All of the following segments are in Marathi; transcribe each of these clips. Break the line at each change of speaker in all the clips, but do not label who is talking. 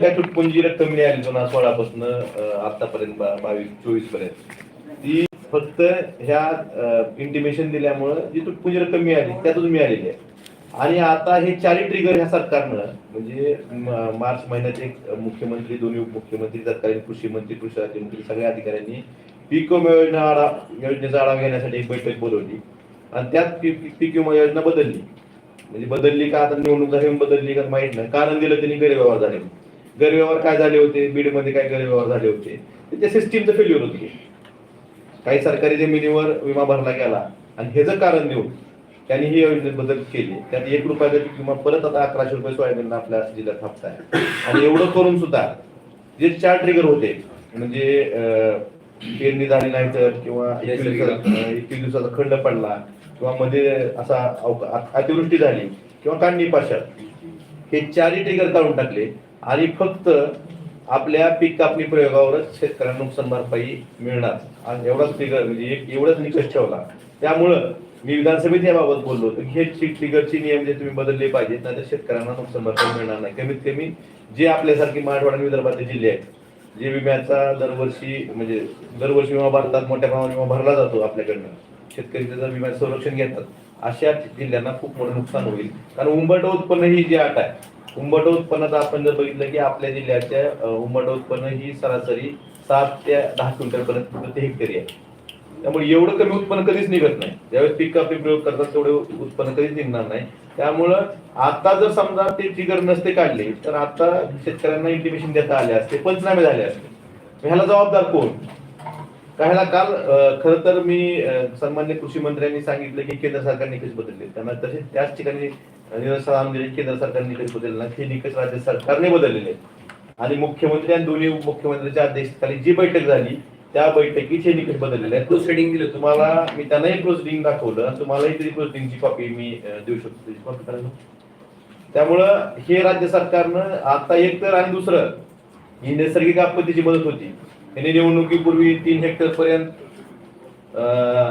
काय तुटपुंजी रक्कम मिळाली दोन हजार सोळा पासून आतापर्यंत बावीस चोवीसपर्यंत ती फक्त ह्या इंटिमेशन दिल्यामुळं जी तुटपुंजी रक्कम मिळाली त्यातून मिळालेली आहे. आणि आता हे चारी ट्रिगर ह्या सरकारनं म्हणजे मार्च महिन्यात एक मुख्यमंत्री दोन्ही उपमुख्यमंत्री तत्कालीन कृषी मंत्री कृषी राज्यमंत्री सगळ्या अधिकाऱ्यांनी पीक विमा योजना आढा योजनेचा आढावा घेण्यासाठी एक बैठक बोलवली. आणि त्यात पीक पीक विमा योजना बदलली. म्हणजे बदलली का आता निवडणूक झाली बदलली का माहीत नाही. कारण दिलं त्यांनी गैरव्यवहार झाले गैरव्यवहार काय झाले होते? बीडमध्ये काय गैरव्यवहार झाले होते? ते त्या सिस्टीमचं फेल्युअर होते. काही सरकारी जमिनीवर विमा भरला गेला. आणि ह्याचं कारण देऊन त्यांनी ही योजनेत बदल केले त्यात एक रुपयाचा पीक विमा परत आता अकराशे रुपये सोयाबीनला आपल्या जिल्ह्यात हप्ता आहे आणि एवढं करून सुद्धा जे चार ट्रिगर होते म्हणजे पेरणी झाली नाही तर किंवा एकवीस दिवसाचा खंड पडला किंवा मध्ये असा अतिवृष्टी झाली किंवा काढणी पाशात. हे चारही ट्रिगर काढून टाकले. आणि फक्त आपल्या पीक कापणी प्रयोगावरच शेतकऱ्यांना नुकसान भरपाई मिळणार. आणि एवढाच ट्रिगर म्हणजे एक एवढाच निकष ठेवला. त्यामुळं मी विधानसभेत याबाबत बोललो होतो की हे ट्रिगरचे नियम जे तुम्ही बदलले पाहिजेत नाही शेतकऱ्यांना नुकसान भरपाई मिळणार नाही. कमीत कमी जे आपल्यासारखे मराठवाडा आणि विदर्भातले जिल्हे आहेत जे विम्याचा दरवर्षी म्हणजे दरवर्षी विमा भरतात मोठ्या प्रमाणात विमा भरला जातो आपल्याकडनं. शेतकरी त्याचा विम्याचं संरक्षण घेतात अशा जिल्ह्यांना खूप मोठं नुकसान होईल. कारण उंबरट उत्पन्न ही जी आट आहे उंबरट उत्पन्नाचं आपण जर बघितलं की आपल्या जिल्ह्याच्या उंबट उत्पन्न ही सरासरी सात ते दहा क्विंटल पर्यंत प्रति हेक्टरी आहे. त्यामुळे एवढं कमी उत्पन्न कधीच निघत नाही. ज्यावेळेस पीक कापी प्रयोग करतात तेवढे उत्पन्न कधीच निघणार नाही. त्यामुळं आता जर समजा ते फिगर नसते काढले तर आता शेतकऱ्यांना इंटिमेशन देता आले असते पंचनामे झाले असते. ह्याला जबाबदार कोण? का ह्याला काल खर तर मी सन्मान्य कृषी मंत्र्यांनी सांगितलं की केंद्र सरकार निकष बदलले. त्यांना तसे त्याच ठिकाणी केंद्र सरकार निकष बदलले नाही. हे निकष राज्य सरकारने बदललेले. आणि मुख्यमंत्री आणि दोन्ही उपमुख्यमंत्र्यांच्या अध्यक्षतेखाली जी बैठक झाली त्या बैठकीत हे निकष बदललेले आहेत.
प्रोसिडिंग दिलं
तुम्हाला मी त्यांनाही प्रोसिडिंग दाखवलं. आणि तुम्हालाही तरी प्रोसिडिंगची कॉपी मी देऊ शकतो. त्यामुळं हे राज्य सरकारनं आता एक तर आणि दुसरं ही नैसर्गिक आपत्तीची मदत होती. यांनी निवडणुकीपूर्वी तीन हेक्टर पर्यंत अं,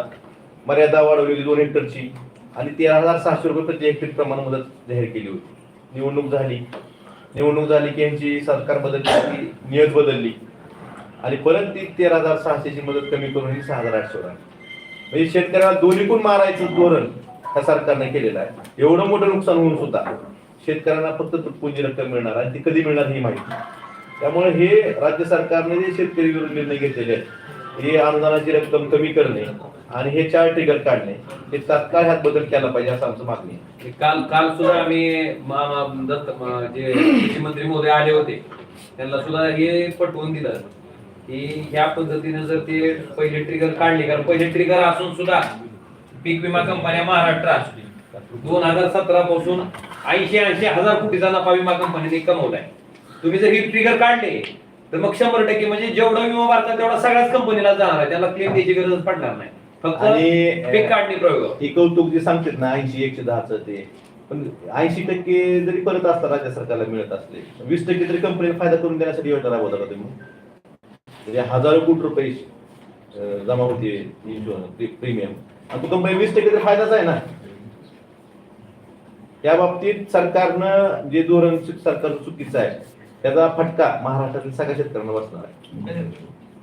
मर्यादा वाढवली होती दोन हेक्टरची आणि तेरा हजार सहाशे रुपये प्रति हेक्टर प्रमाण मदत जाहीर केली होती. निवडणूक झाली. निवडणूक झाली की यांची सरकार बदलली नियत बदलली. आणि परत ती तेरा हजार सहाशेची मदत कमी करून ही सहा हजार आठशे म्हणजे शेतकऱ्याला दोन्हीकून मारायचं धोरण ह्या सरकारने केलेलं आहे. एवढं मोठं नुकसान होऊन सुद्धा शेतकऱ्यांना फक्त तुटपुंजी रक्कम मिळणार आणि ती कधी मिळणार ही माहिती. त्यामुळे हे राज्य सरकारने जे शेतकरी विरोधी निर्णय घेतलेले आहेत हे अनुदानाची रक्कम कमी करणे आणि हे चार ट्रिगर काढणे हे तात्काळ ह्यात बदल केला पाहिजे असं आमचं मागणी आहे.
काल काल सुद्धा आम्ही मामा दत्त जे कृषी मंत्री मोदी आले होते त्यांना सुद्धा हे पटवून दिलं की ह्या पद्धतीने जर ते पहिले ट्रिगर काढले कारण पहिले ट्रिगर असून सुद्धा पीक विमा कंपन्या महाराष्ट्रात दोन हजार सतरा पासून ऐंशी ऐंशी हजार कोटीचा नफा विमा कंपनीने कमवलाय. तुम्ही जर ही ट्रिगर काढले तर मग शंभर टक्के म्हणजे जेवढा विमा भरतात तेवढा सगळ्याच कंपनीला जाणार आहे. त्याला क्लेम द्यायची गरज पडणार नाही. फक्त
आणि,
पीक काढणी प्रयोग.
हे कौतुक जे सांगतात ना ऐंशी एकशे दहाच ते पण ऐंशी टक्के जरी परत असता राज्य सरकारला मिळत असले वीस टक्के तरी कंपनीला फायदा करून देण्यासाठी योजना राबवता का तुम्ही म्हणजे हजारो कोटी रुपये अं, जमा होते इन्शुरन्स प्रीमियम आणि तो कंपनी वीस टक्के तरी फायदाच आहे ना. या बाबतीत सरकारनं जे धोरण सरकार चुकीचं आहे त्याचा फटका महाराष्ट्रातील सगळ्या शेतकऱ्यांना बसणार आहे.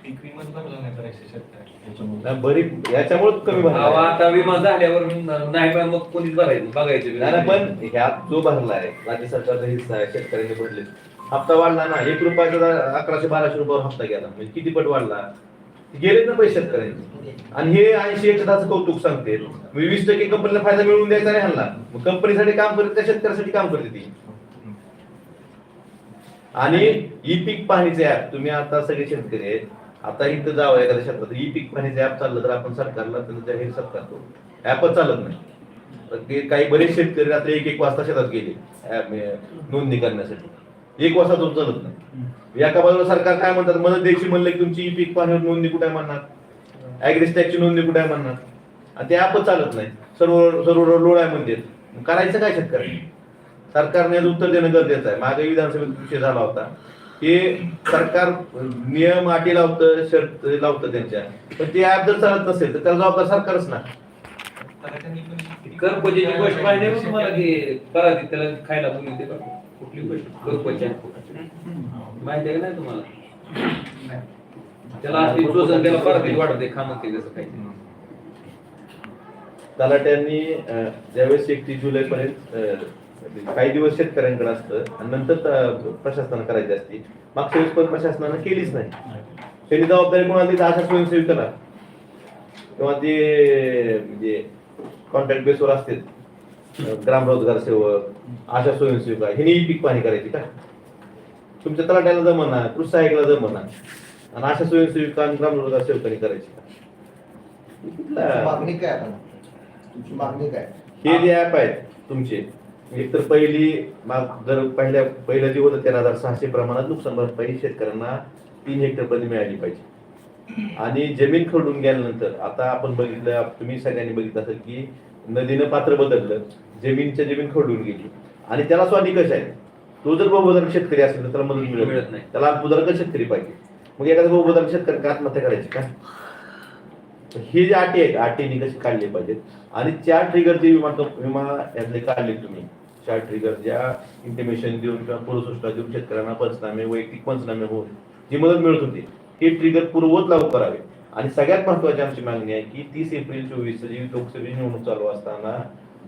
पीक विमाच भरला नाही तर एकशे शेतकरी
नाही, बरी याच्यामुळे कमी भरला
आता विमा झाल्यावर नाही बा मग कोणीच भरायचं बघायचं
नाही नाही, पण ह्यात जो भरला आहे राज्य सरकारचा हिस्सा आहे शेतकऱ्यांनी भरले. हप्ता वाढला ना एक रुपयाचा अकराशे बाराशे रुपयावर हप्ता गेला म्हणजे किती पट वाढला? गेलेच ना पैसे शेतकऱ्यांचे. आणि हे ऐंशी एक दहाचं कौतुक सांगते. मी वीस टक्के कंपनीला फायदा मिळवून द्यायचा नाही हल्ला मग कंपनीसाठी काम करते त्या शेतकऱ्यासाठी काम करते ती. आणि ई पीक पाहणीचे ऍप तुम्ही आता सगळे शेतकरी आहेत. आता इथं जावं एखाद्या क्षेत्रात. ई पीक पाहणीचे ऍप चाललं तर आपण सरकारला त्याचं जाहीर करतो ऍपच चालत नाही. तर ते काही बरेच शेतकरी रात्री एक एक वाजता शेतात गेले नोंदणी करण्यासाठी. एक वाजता तो चालत नाही. एका बाजूला सरकार काय म्हणतात? मदत द्यायची म्हणलं की तुमची ई पीक पाहण्यावर नोंदणी कुठे म्हणणार? ऍग्रिस्टॅकची नोंदणी कुठे म्हणणार? आणि ते ऍपच चालत नाही. सर्व सर्व लोड आहे म्हणते मग करायचं काय शेतकऱ्यांनी? सरकारने याचं उत्तर देणं गरजेचं आहे. मागे विधानसभेत विषय झाला होता की सरकार नियम अटी लावतं शर्त लावतं त्यांच्या. पण ते ऍप जर चालत नसेल तर त्याला जबाबदार सरकारच ना.
करपजेची गोष्ट पाहिजे ना तुम्हाला की करा ती त्याला खायला ते बघा. कुठली गोष्ट? करपच्या माहिती आहे का नाही तुम्हाला? त्याला असली चोचन त्याला परत वाटते खामते कसं काही.
तलाट्यांनी अं, ज्यावेळेस एकतीस जुलै पर्यंत काही दिवस शेतकऱ्यांकडे असतं आणि नंतर प्रशासनानं करायची असती. मागच्या वेळेस पण प्रशासनानं केलीच नाही. त्यांनी जबाबदारी कोणाला दिली आशा स्वयंसेविकाला किंवा ते म्हणजे कॉन्ट्रॅक्ट बेसवर असते अं, ग्रामरोजगार सेवक आशा स्वयंसेविका ह्यांनी ही पीक पाहणी करायची का? तुमच्या तलाट्याला जमना कृषी सहाय्यकाला जमना आणि आशा स्वयंसेविका आणि ग्रामरोजगार सेवकांनी करायची का?
मागणी काय मागणी काय?
हे जे ऍप आहेत तुमचे एक तर पहिली जर पहिल्या पहिलं दिवस होतं तेरा हजार सहाशे प्रमाणात नुकसान भरपाई शेतकऱ्यांना तीन हेक्टर पर्यंत मिळाली पाहिजे. आणि जमीन खरडून गेल्यानंतर आता आपण बघितलं तुम्ही सगळ्यांनी बघितलं असेल की नदीनं पात्र बदललं जमीनच्या जमीन खरडून गेली. आणि त्याला सुद्धा निकष आहे तो जर बहुबोधक शेतकरी असेल तर त्याला मदत मिळत
मिळत नाही.
त्याला बुधरक शेतकरी पाहिजे. मग एखादा बहुबोधक शेतकरी आत्महत्या करायची का? हे जे अटी आहेत अटी कशी काढले पाहिजेत? आणि चार ट्रिगर जे विमा विमा यातले काढले तुम्ही चार ट्रिगर ज्या इंटिमेशन देऊन किंवा पूर्वसूचना देऊन शेतकऱ्यांना पंचनामे वैयक्तिक पंचनामे होऊन जी मदत मिळत होती हे ट्रिगर पूर्वत लागू करावे. आणि सगळ्यात महत्वाची आमची मागणी आहे की तीस एप्रिल चोवीस जी लोकसभेची निवडणूक चालू असताना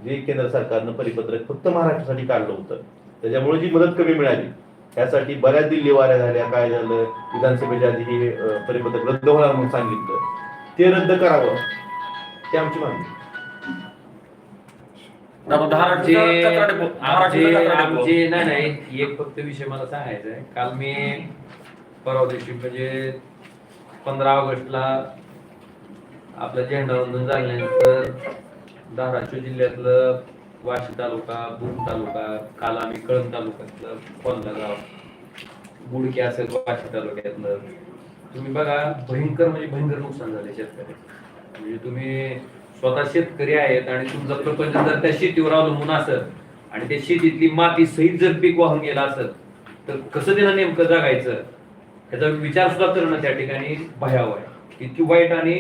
जे केंद्र सरकारनं परिपत्रक फक्त महाराष्ट्रासाठी काढलं होतं त्याच्यामुळे जी मदत कमी मिळाली त्यासाठी बऱ्याच दिल्ली वाऱ्या झाल्या काय झालं विधानसभेच्या आधी हे परिपत्रक रद्द होणार म्हणून सांगितलं. ते रद्द करावं ही आमची मागणी.
आमचे आमचे आमचे नाही नाही एक फक्त विषय मला सांगायचा आहे. काल मी परवा दिवशी म्हणजे पंधरा ऑगस्टला आपलं झेंडावंदन झाल्यानंतर धाराशिव जिल्ह्यातलं वाशी तालुका भूम तालुका काल आम्ही कळंब तालुक्यातलं कोंदा गाव गुडकी असेल वाशी तालुक्यातलं तुम्ही बघा भयंकर म्हणजे भयंकर नुकसान झाले शेतकऱ्याचे. म्हणजे तुम्ही स्वतः शेतकरी आहेत आणि तुमचा प्रपंच जर त्या शेतीवर अवलंबून असेल आणि त्या शेतीतली माती सहित जर पीक वाहून गेलं असेल तर कसं त्याला नेमकं जगायचं? याचा विचार सुद्धा करणं त्या ठिकाणी भयावह आहे. इतकी वाईट आणि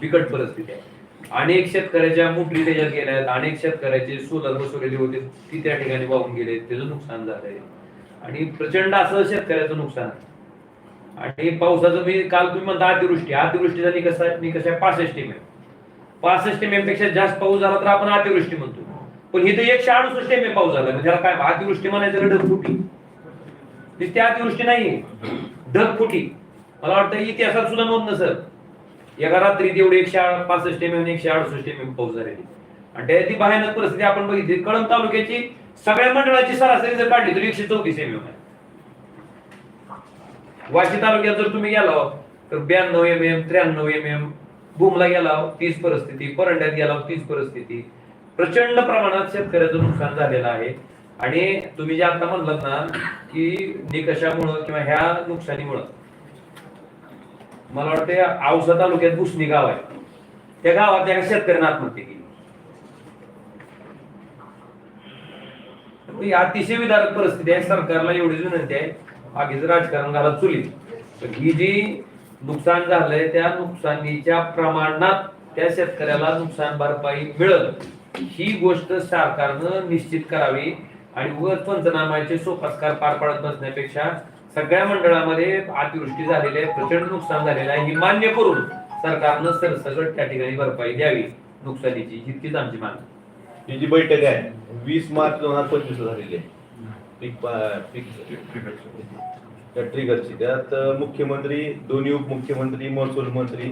बिकट परिस्थिती आहे. अनेक शेतकऱ्याच्या मुठली त्याच्यात गेल्या आहेत अनेक शेतकऱ्याचे सोलर बसवलेले होते ती त्या ठिकाणी वाहून गेले त्याचं नुकसान झालंय. आणि प्रचंड असं शेतकऱ्याचं नुकसान आहे. आणि पावसाचं मी काल तुम्ही म्हणता अतिवृष्टी. अतिवृष्टीचा निकष आहे निकष आहे पासष्ट एम पासष्ट एमपेक्षा जास्त पाऊस झाला तर आपण अतिवृष्टी म्हणतो. पण इथे एकशे अडुसष्ट एम एम पाऊस झाला. म्हणजे त्याला काय अतिवृष्टी म्हणायचं ढग फुटी. नुसती अतिवृष्टी नाही ढगफुटी मला वाटतं इतिहासात सुद्धा नोंद नसत एका रात्री तेवढे एकशे पासष्ट एम एम एकशे अडुसष्ट एम एम पाऊस झालेली. आणि त्याची भयानक परिस्थिती आपण बघितली. कळंब तालुक्याची सगळ्या मंडळाची सरासरी जर काढली तर एकशे चौतीस एम एम आहे. वाशी तालुक्यात जर तुम्ही गेला तर ब्याण्णव एम एम त्र्याण्णव एम एम भूमला गेला तीच परिस्थिती. परंड्यात गेला तीच परिस्थिती. प्रचंड प्रमाणात शेतकऱ्याचं नुकसान झालेलं आहे. आणि तुम्ही जे आता म्हणलात ना की निकषामुळं किंवा ह्या नुकसानीमुळं मला वाटतं औसा तालुक्यात भुसणी गाव आहे. त्या गावात एका शेतकऱ्यानं आत्महत्या केली. अतिशय विदारक परिस्थिती आहे. सरकारला एवढीच विनंती आहे. बाकीचं राजकारण घालत चुलीत ही जी नुकसान झालंय त्या नुकसानीच्या प्रमाणात त्या शेतकऱ्याला नुकसान भरपाई मिळत ही गोष्ट सरकारनं निश्चित करावी आणि व पंचनामाचे सोपस्कार पार पाडत बसण्यापेक्षा सगळ्या मंडळामध्ये अतिवृष्टी झालेली आहे प्रचंड नुकसान झालेलं आहे ही मान्य करून सरकारनं सरसकट त्या ठिकाणी भरपाई द्यावी. नुकसानीची इतकीच आमची मागणी.
ही जी बैठक आहे वीस मार्च दोन हजार पंचवीस झालेली आहे. पीक पा- पीक त्या ट्रिगरची त्यात मुख्यमंत्री दोन्ही उपमुख्यमंत्री महसूल मंत्री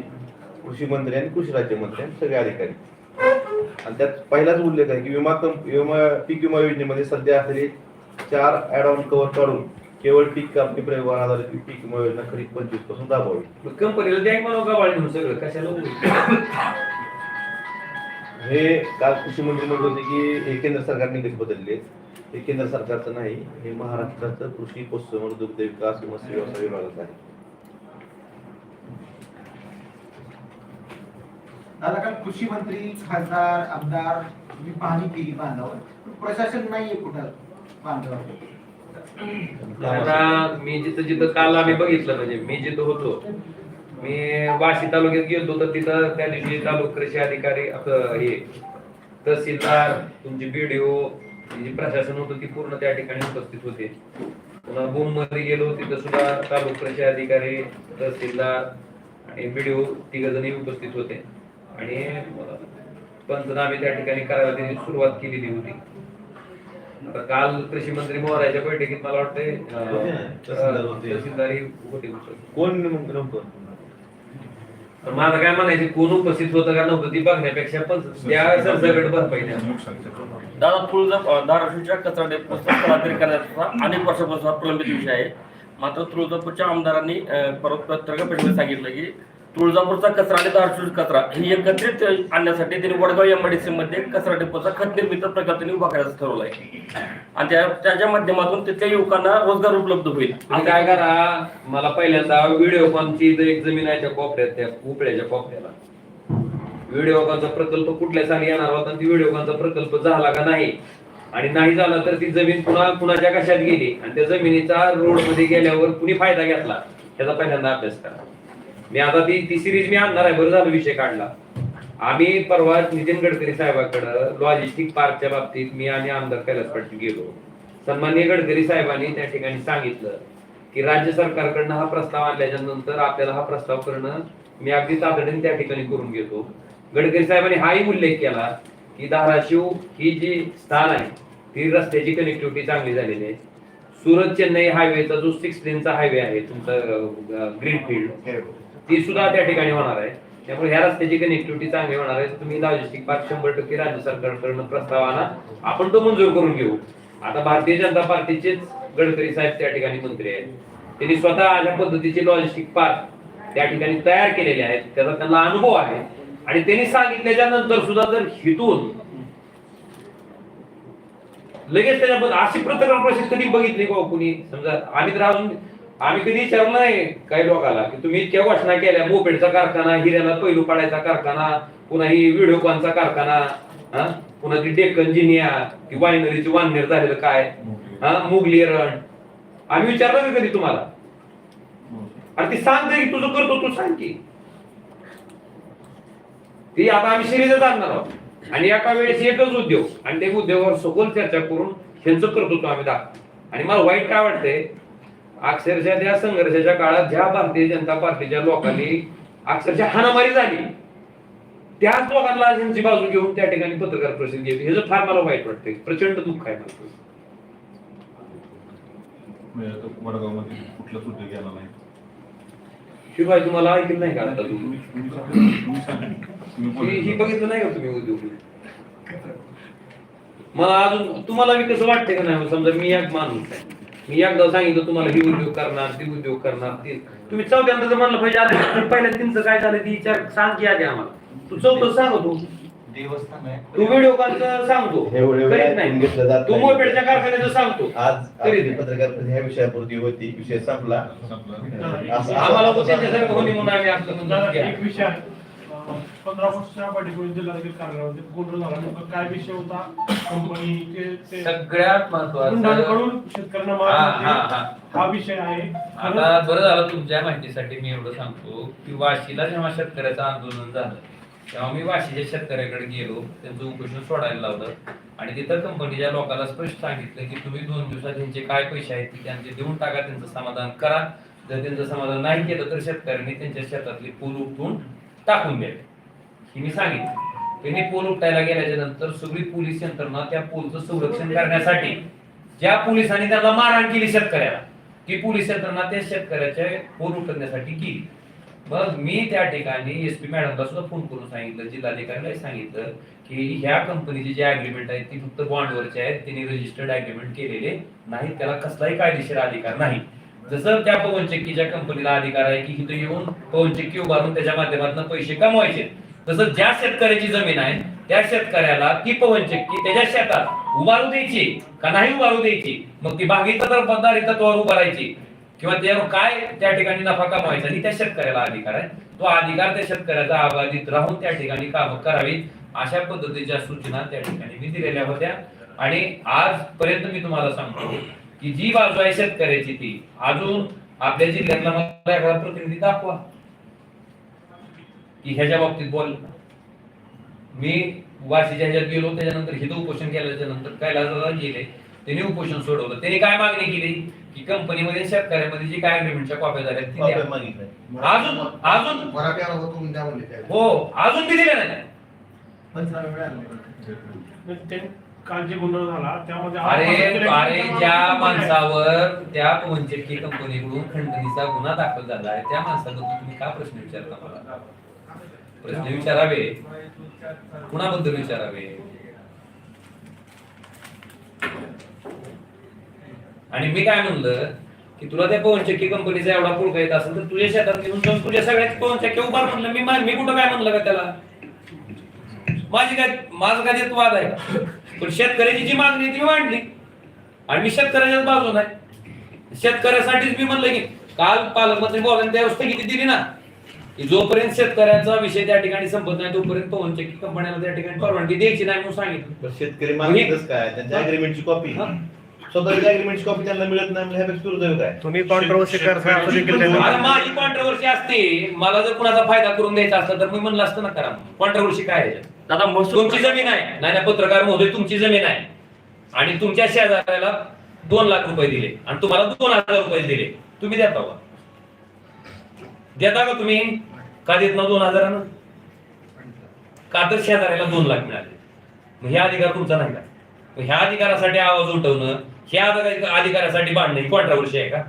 कृषी मंत्री आणि कृषी राज्यमंत्री आणि सगळे अधिकारी. आणि त्यात पहिलाच उल्लेख आहे की विमा कंप विमा पीक विमा योजनेमध्ये सध्या असलेले चार ऍड ऑन कव्हर काढून केवळ पीक कापणी प्रयोगावर आधारित पीक विमा योजना खरीप पंचवीसपासून राबवावी.
कंपनीला द्या म्हणून गवाळ घेऊन सगळं कशाला उगाच?
हे काल कृषी मंत्री म्हणत होते की हे केंद्र सरकारने कधी बदलले. हे केंद्र सरकारचं नाही हे महाराष्ट्राचं कृषी पशुसंवर्धन दुग्ध विकास मत्स्य व्यवसाय विभागाचं आहे.
दादा काल कृषी मंत्री खासदार आमदार तुम्ही पाहणी केली बांधावर. प्रशासन नाहीये कुठं बांधावर.
मी जिथं जिथं काल आम्ही बघितलं म्हणजे मी जिथं होतो मी वाशी तालुक्यात गेलो तर तिथं त्या दिवशी तालुका कृषी अधिकारी हे तहसीलदार तुमची बीडीओ जी प्रशासन होतं ती पूर्ण त्या ठिकाणी उपस्थित होते. पुन्हा बोममध्ये गेलो तिथं सुद्धा तालुक्याचे अधिकारी तहसीलदार आणि बीडीओ तिघ जणी उपस्थित होते. आणि पंचनामे त्या ठिकाणी करायला त्यांनी सुरुवात केलेली होती. आता काल कृषी मंत्री मोहराच्या बैठकीत मला वाटतंय
तहसीलदार होते. कोण
पण माझं काय म्हणायचं कोण उपस्थित होतं का नव्हतं ती बघण्यापेक्षा पण त्या सरसकट भरपाई.
दादा तुळजा धाराशिवच्या कचरा डेपोचा स्थलांतरित करण्याचा अनेक वर्षापासून हा प्रलंबित विषय आहे मात्र तुळजापूरच्या आमदारांनी परत पत्रकार परिषदेत सांगितलं की तुळजापूरचा कचरा आणि धाराशिव कचरा हे एकत्रित आणण्यासाठी त्यांनी वडगाव एमआयडीसी मध्ये कचरा डेपोचा खत निर्मित प्रकल्प त्यांनी उभा करायचं ठरवलं आहे. आणि त्याच्या माध्यमातून तिथल्या युवकांना रोजगार उपलब्ध होईल.
काय करा मला पहिल्यांदा व्हिडिओ कॉनची एक जमीन आहे त्या कोपऱ्यात त्या उपळ्याच्या कोपऱ्याला. व्हिडिओ कॉनचा प्रकल्प कुठल्या साली येणार होता ती व्हिडिओ कॉनचा प्रकल्प झाला का नाही? आणि नाही झाला तर ती जमीन पुन्हा कुणाच्या कशात गेली? आणि त्या जमिनीचा रोडमध्ये गेल्यावर कुणी फायदा घेतला? त्याचा पहिल्यांदा अभ्यास करा. मी आता ती ती सिरीज मी आणणार आहे. बरं झालं विषय काढला. आम्ही परवा नितीन गडकरी साहेबाकडं लॉजिस्टिक पार्कच्या बाबतीत मी आणि आमदार कैलास पाटील गेलो. सन्माननीय गडकरी साहेबांनी त्या ठिकाणी सांगितलं की राज्य सरकारकडनं हा प्रस्ताव आणल्याच्या नंतर आपल्याला हा प्रस्ताव करणं मी अगदी तातडीने त्या ठिकाणी करून घेतो. गडकरी साहेबांनी हाही उल्लेख केला की धाराशिव ही जी स्थान आहे ती रस्त्याची कनेक्टिव्हिटी चांगली झालेली आहे. सुरत चेन्नई हायवेचा जो सिक्स लेनचा हायवे आहे तुमचा ग्रीनफील्ड ती सुद्धा त्या ठिकाणी होणार आहे. त्यामुळे ह्या रस्त्याची कनेक्टिव्हिटी चांगली होणार आहे. तुम्ही लॉजिस्टिक पार्क शंभर टक्के राज्य सरकारकडनं प्रस्ताव आणा. आपण तो मंजूर करून घेऊ. आता भारतीय जनता पार्टीचेच गडकरी साहेब त्या ठिकाणी मंत्री आहेत. त्यांनी स्वतः अशा पद्धतीचे लॉजिस्टिक पार्क त्या ठिकाणी तयार केलेले आहेत. त्याचा त्यांना अनुभव आहे. आणि त्यांनी सांगितल्याच्या नंतर सुद्धा जर हितून लगेच त्याच्याबद्दल अशी पत्रकार परिषद कधी बघितली का हो कुणी? समजा आम्ही तर अजून आम्ही कधी विचारलं नाही काही लोकांना की तुम्ही इतक्या घोषणा केल्या मोपेडचा कारखाना हिऱ्याला पैलू पाडायचा कारखाना पुन्हा ही व्हिडिओकॉनचा कारखाना हा? पुन्हा ती डेक्कन जिनिया ती वायनरीची वाननेर झालेलं काय? हा? मुगली रण. आम्ही विचारलं का कधी तुम्हाला? आणि ती सांगते की तुझं करतो तू सांग की. ती आता आम्ही सिरीजच आणणार आहोत. आणि एका वेळेस एकच उद्योग. आणि त्या उद्योगावर सखोल चर्चा करून ह्यांचं करतो तो आम्ही दाखव आणि मला वाईट काय वाटतंय अक्षरशः त्या संघर्षाच्या काळात ज्या भारतीय जनता पार्टीच्या लोकांनी अक्षरशः हाणामारी झाली. त्याच लोकांना ह्यांची बाजू घेऊन त्या ठिकाणी पत्रकार परिषद घेतली. ह्याचं फार मला वाईट वाटतंय. प्रचंड दुःख आहे मला.
म्हणजे आता वडगावमध्ये कुठलाच उद्योग गेला नाही.
शिवाय तुम्हाला ऐकलं नाही का आता तुम्ही? ही ही. बघितलं नाही का तुम्ही उद्योग? मला अजून तुम्हाला मी कसं वाटतंय का नाही? समजा मी एक माणूस आहे. मी एकदा सांगितलं तुम्हाला ही उद्योग करणार ती उद्योग करणार ती. तुम्ही चौथ्यांदा जर म्हणलं पाहिजे अरे पहिल्या तीनचं काय झालं ती विचार सांग की आधी आम्हाला. तू चौथं सांगतो
देवस्थान आहे.
तू व्हिडिओ कॉलचं सांगतो
एवढे वेळ
करीत
ऐकून घेतलं जात
नाही तू
नाही.
मोपेडच्या कारखान्याचं सांगतो
आज आपली
नाही.
पत्रकार परिषद ह्या विषयापुरती होती. विषय संपला. असं-
आम्हाला तो त्यांच्यासारखं होणी म्हणून आम्ही आपलं म्हणून.
एक विषय आहे. पंधरा वर्षाच्या जिल्हाधिकारी कार्यालयामध्ये गोंधळ झाला. नेमका काय विषय होता? कंपनी ते ते
सगळ्यात महत्वाचं
गुंडाळूकडून शेतकऱ्यांना मार
हा. हा, हा.
हा विषय आहे.
आता बरं झालं तुमच्या माहितीसाठी मी एवढं सांगतो की वाशीला जेव्हा शेतकऱ्याचं आंदोलन झालं तेव्हा मी वाशीच्या शेतकऱ्याकडे गेलो. त्यांचं उपोषण सोडायला लावलं. आणि तिथं कंपनीच्या लोकांना स्पष्ट सांगितलं की तुम्ही दोन दिवसात त्यांचे काय पैसे आहेत ते त्यांचे देऊन टाका त्यांचं समाधान करा. जर त्यांचं समाधान नाही केलं तर शेतकऱ्यांनी त्यांच्या शेतातली पूल उपटून टाकून द्यावे हे मी सांगितलं. त्यांनी पोल उपटायला गेल्याच्यानंतर सगळी पोलीस यंत्रणा त्या पोलचं संरक्षण करण्यासाठी ज्या पोलिसांनी त्याला मारहाण केली शेतकऱ्याला ती पोलीस यंत्रणा त्या शेतकऱ्याच्या पोल उठवण्यासाठी केली. मग मी त्या ठिकाणी एस पी मॅडमला सुद्धा फोन करून सांगितलं जिल्हाधिकाऱ्याला सांगितलं की ह्या कंपनीचे जे अग्रीमेंट आहेत ती फक्त बॉन्डवरचे आहेत त्यांनी रजिस्टर्ड अग्रीमेंट केलेले नाही त्याला कसलाही कायदेशीर अधिकार नाही. जसं त्या पवन चक्कीच्या कंपनीला अधिकार आहे की इथं येऊन पवन चक्की उभारून त्याच्या माध्यमातून पैसे कमवायचे. तसं ज्या शेतकऱ्याची जमीन आहे त्या शेतकऱ्याला ती पवन चक्की त्याच्या शेतात उभारू द्यायची का नाही उभारू द्यायची? मग ती भागीदार बंधारी तत्वावर उभारायची किंवा त्यावर काय त्या ठिकाणी नफा कमवायचा आणि त्या शेतकऱ्याला अधिकार आहे. तो अधिकार त्या शेतकऱ्याचा अबाधित राहून त्या ठिकाणी काम करावी. अशा पद्धतीच्या सूचना त्या ठिकाणी मी दिलेल्या होत्या. आणि आजपर्यंत मी तुम्हाला सांगतो की जी बाजू आहे शेतकऱ्याची ती अजून आपल्या जिल्ह्यातला मला एखादा प्रतिनिधी दाखवा. की ह्याच्या बाबतीत बोल. मी वाशीच्या ह्याच्यात गेलो त्याच्यानंतर हिथं उपोषण केल्याच्यानंतर कैलासला गेले त्यांनी उपोषण सोडवलं. त्यांनी काय मागणी केली? की कंपनीमध्ये शेतकऱ्यामध्ये जी काय अग्रीमेंटच्या कॉप्या झाल्या. अजून अजून. हो अजून बी दिल्या नाही.
काल जे गोंधळ झाला त्यामध्ये
अरे
आरोप
अरे
केला की
ज्या माणसावर त्या पवनचक्की कंपनीकडून खंडणीचा गुन्हा दाखल झाला आहे त्या माणसाला तुम्ही का प्रश्न विचारता मला? प्रश्न विचारावे. कुणाबद्दल विचारावे? आणि मी काय म्हणलं की तुला त्या पवनचक्की कंपनीचा एवढा पुळका येत असेल तर तुझ्या शेतात घेऊन जाऊन तुझ्या सगळ्या पवनचक्की उभार म्हणलं. मी मा- मी कुठं काय म्हणलं का त्याला? माझी काय माझं काय त्यात वाद आहे का? पण शेतकऱ्याची जी मागणी ती मांडली आणि मी शेतकऱ्याच्याच बाजून आहे. शेतकऱ्यासाठीच मी म्हणलं की काल पालकमंत्री बोलायला त्या स्थगिती दिली ना की जोपर्यंत शेतकऱ्याचा विषय त्या ठिकाणी संपत नाही तोपर्यंत पवनचक्की कंपन्याला त्या ठिकाणी परवानगी द्यायची नाही म्हणून सांगितलं.
पण शेतकरी मागितलंच काय? त्यांच्या अग्रीमेंटची कॉपी
हा.
स्वतःच्या अग्रीमेंटची कॉपी त्यांना मिळत नाही ह्यापेक्षा काय?
तुम्ही कॉन्ट्रोवर्सी करता
माझी कॉन्ट्रोवर्सी असते. मला जर कुणाचा फायदा करून द्यायचा असता तर मी म्हणलं असतं ना करा कॉन्ट्रोवर्सी काय आहे?
दादा महसूल
तुमची जमीन आहे. नाही नाही पत्रकार महोदय तुमची जमीन आहे. आणि तुमच्या शेजाऱ्याला दोन लाख रुपये दिले आणि तुम्हाला दोन हजार रुपये दिले. तुम्ही देता का? देता का तुम्ही? का देत ना दोन हजारानं? का तर शेजाऱ्याला दोन लाख मिळाले? मग हे अधिकार तुमचा नाही का? मग ह्या अधिकारासाठी आवाज उठवणं ह्या अधिका- अधिकारासाठी भांडणं ही कॉन्ट्रावर्सी आहे का?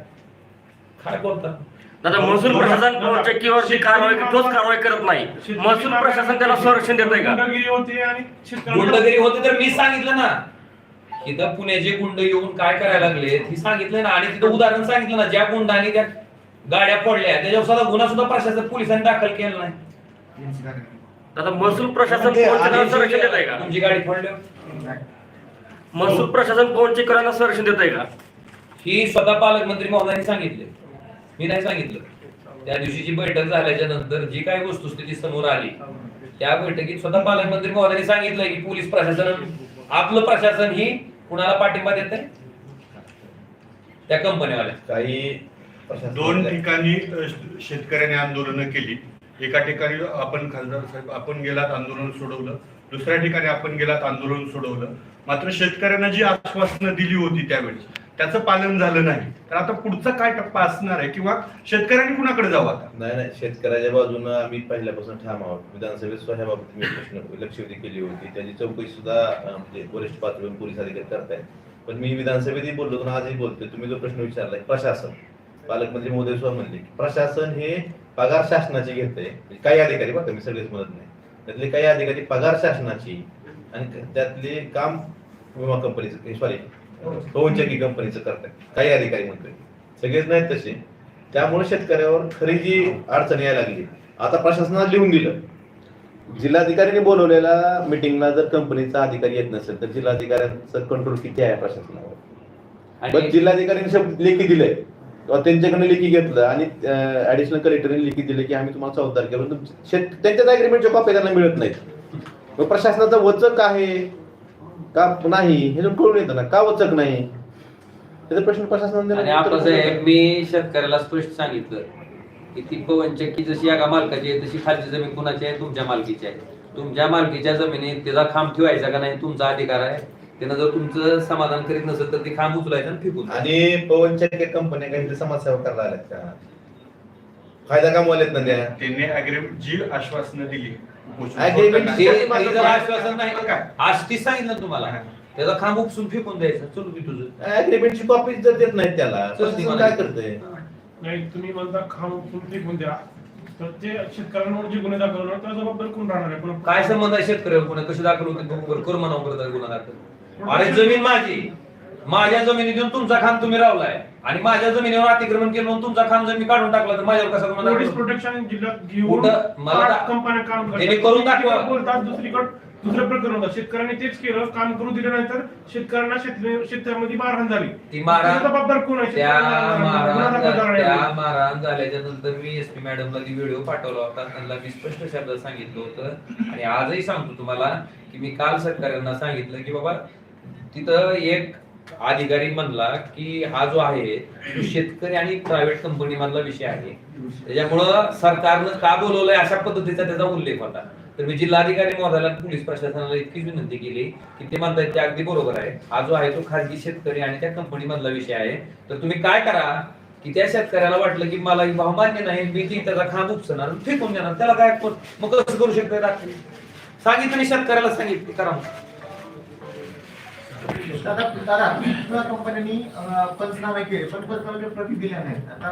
काय बोलता?
दादा महसूल प्रशासन पवनचक्कीवरची कारवाई ठोस कारवाई करत नाही. महसूल प्रशासन त्याला संरक्षण देत आहे का?
गुंडगिरी होते आणि शेतकऱ्यांना
गुंडगिरी होते तर मी सांगितलं ना. इथं पुण्याचे गुंड येऊन काय करायला लागले हे सांगितलं ना. आणि तिथं उदाहरण सांगितलं ना ज्या गुंडाने त्या गाड्या फोडल्या त्याच्यावर सुद्धा गुन्हा सुद्धा प्रशासन पोलिसांनी दाखल केला नाही.
दादा महसूल प्रशासन संरक्षण देत आहे का?
तुमची गाडी फोडल्या
महसूल प्रशासन पवनचक्कीला संरक्षण देत आहे का?
ही स्वतः पालकमंत्री महोदयांनी सांगितले. मी नाही सांगितलं. त्या दिवशीची बैठक झाल्याच्यानंतर जी काही वस्तुस्थिती समोर आली त्या बैठकीत स्वतः पालकमंत्री महोदयांनी सांगितलं की पोलीस प्रशासन आपलं प्रशासन ही कुणाला पाठिंबा देत आहे त्या कंपनीवाल्या.
काही प्रशासन-
दोन ठिकाणी शेतकऱ्यांनी आंदोलनं केली. एका ठिकाणी आपण खासदार साहेब आपण गेलात आंदोलन सोडवलं. दुसऱ्या ठिकाणी आपण गेलात आंदोलन सोडवलं. मात्र शेतकऱ्यांना जी आश्वासनं दिली होती त्यावेळी त्याचं पालन झालं नाही. तर आता पुढचा काय टप्पा असणार आहे? किंवा शेतकऱ्यांनी कुणाकडे जावं आता?
नाही नाही. शेतकऱ्याच्या बाजूनं आम्ही पहिल्यापासून ठाम आहोत. विधानसभेत स्वतः बाबतीत मी प्रश्न लक्षवेधी केली होती. त्याची चौकशी सुद्धा म्हणजे वरिष्ठ पातळीवर पोलीस अधिकारी करतायत. पण मी विधानसभेतही बोललो पण आजही बोलतोय. तुम्ही जो प्रश्न विचारलाय प्रशासन. पालकमंत्री मोदी सुद्धा म्हणले की प्रशासन हे पगार शासनाची घेतंय. म्हणजे काही अधिकारी बघा मी सगळेच म्हणत नाही. त्यातले काही अधिकारी पगार शासनाची आणि त्यातले काम विमा कंपनीचं सॉरी पवनचक्की कंपनीचं करताय. काही अधिकारी म्हणतोय. सगळेच नाहीत तसे. त्यामुळे शेतकऱ्यावर खरी जी अडचण यायला लागली आता प्रशासनाला लिहून दिलं. जिल्हाधिकाऱ्यांनी बोलवलेल्या मिटिंगला जर कंपनीचा अधिकारी येत नसेल तर जिल्हाधिकाऱ्यांचं कंट्रोल किती आहे प्रशासनावर? पण जिल्हाधिकाऱ्यांनी शब्द लेखी दिले. किंवा त्यांच्याकडनं लेखी घेतलं आणि ऍडिशनल कलेक्टरने लेखी दिले की आम्ही तुम्हाला चौदा तारखेपर्यंत त्यांच्याच अग्रीमेंटच्या कॉपी त्यांना मिळत नाहीत. प्रशासनाचं वचक आहे. का नाही हे कळून येतं ना का वचक नाही? त्याचा प्रश्न प्रशासनाने
आणि आपण मी शेतकऱ्याला स्पष्ट सांगितलं की ती पवनचक्की जशी एका मालकाची आहे तशी खालची जमीन कुणाची आहे? तुमच्या मालकीची आहे. तुमच्या मालकीच्या जमिनीत त्याचा खांब ठेवायचा का नाही? तुमचा अधिकार आहे. त्यानं जर तुमचं समाधान करीत नसेल तर ती खांब उचलायचं आणि फेकून द्यायचं.
आणि पवनचक्की कंपन्या काही समाजसेवा करायला आल्यात का? फायदा कमवायलेत ना त्या
त्यांनी अग्रीमेंट जी आश्वासनं दिली
आश्वासन नाही? आज तीच सांगितलं ना तुम्हाला. त्याचा खांब उपसून फेकून द्यायचा. चलू की तुझं.
अग्रीमेंटची कॉपी जर देत नाहीत त्याला
ती
काय करतंय?
नाही तुम्ही म्हणता खाम उचलून फेकून द्या. तर ते शेतकऱ्यांवर जे गुन्हे दाखल होणार त्या जबाबदार कोण राहणार आहे? पण
काय संबंध आहे शेतकऱ्यावर? गुन्हा कशी दाखल होते कर करतात गुन्हा दाखल. अरे जमीन माझी. माझ्या जमिनीतून तुमचा खांब तुम्ही रावलाय. आणि माझ्या जमिनीवर अतिक्रमण केलं म्हणून तुमचा खांब जर मी काढून टाकला तर माझ्यावर कसा गुन्हा
पोलीस
दाखल?
प्रोटेक्शन जिल्ह्यात घेऊन
कुठं? मला
आठ
दा-
कंपन्या काम
त्यांनी करून दाखवा.
बोलतात दुसरीकडे? दुसरं प्रकरण होतं. शेतकऱ्यांनी तेच केलं काम करू दिल्यानंतर शेतकऱ्यांना शेत- शेतामध्ये मारहाण झाली.
ती मारहाण
त्याचा जबाबदार कोण आहे?
त्या
शेतकऱ्यांना गुन्हा
मारहाण
दाखल
झाल्याच्यानंतर मी एस पी मॅडमला ती व्हिडिओ पाठवला होता. त्यांना मी स्पष्ट शब्दात सांगितलं होतं. आणि आजही सांगतो तुम्हाला की मी काल शेतकऱ्यांना सांगितलं की बाबा तिथं एक अधिकारी म्हणला की हा जो आहे तो शेतकरी आणि प्रायव्हेट कंपनी मधला विषय आहे. त्याच्यामुळं सरकारनं का बोलवलंय अशा पद्धतीचा त्याचा उल्लेख होता. तर मी जिल्हाधिकारी महोदयाला आणि पोलीस प्रशासनाला इतकीच विनंती केली की ते म्हणतात ते अगदी बरोबर आहे. हा जो आहे तो खाजगी शेतकरी आणि त्या कंपनी मधला विषय आहे. तर तुम्ही काय करा की त्या शेतकऱ्याला वाटलं की मला ही भाव मान्य नाही मी ती त्याचा खांब उपसणार फेकून देणार. त्याला काय मग कसं करू शकतो रात्री? सांगितलं मी शेतकऱ्याला सांगितलं करा मग.
दादा दादा कंपन्यांनी पंचनामे केले. पण पंचनामे प्रति दिल्या नाहीत आता